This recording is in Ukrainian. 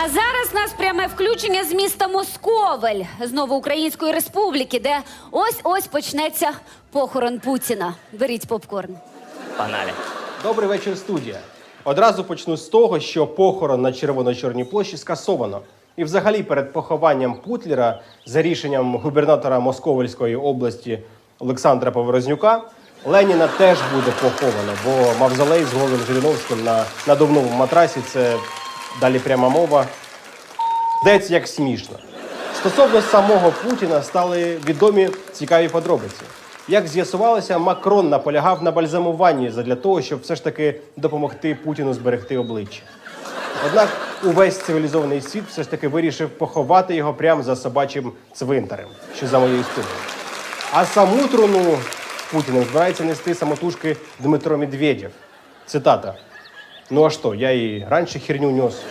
А зараз нас пряме включення з міста Московель з Новоукраїнської республіки, де ось ось почнеться похорон Путіна. Беріть попкорн. Погнали. Добрий вечір, студія. Одразу почну з того, що похорон на Червоно-Чорній площі скасовано. І взагалі перед похованням Путлера за рішенням губернатора Московської області Олександра Поворознюка Леніна теж буде поховано, бо мавзолей з голим Жириновським на надувному матрасі це далі пряма мова. Здається, як смішно. Стосовно самого Путіна стали відомі цікаві подробиці. Як з'ясувалося, Макрон наполягав на бальзамуванні задля того, щоб все ж таки допомогти Путіну зберегти обличчя. Однак увесь цивілізований світ все ж таки вирішив поховати його прямо за собачим цвинтарем, що за моєю спиною. А саму труну з Путіним збирається нести самотужки Дмитро Медведєв. Цитата. Ну а что, я и раньше херню нес.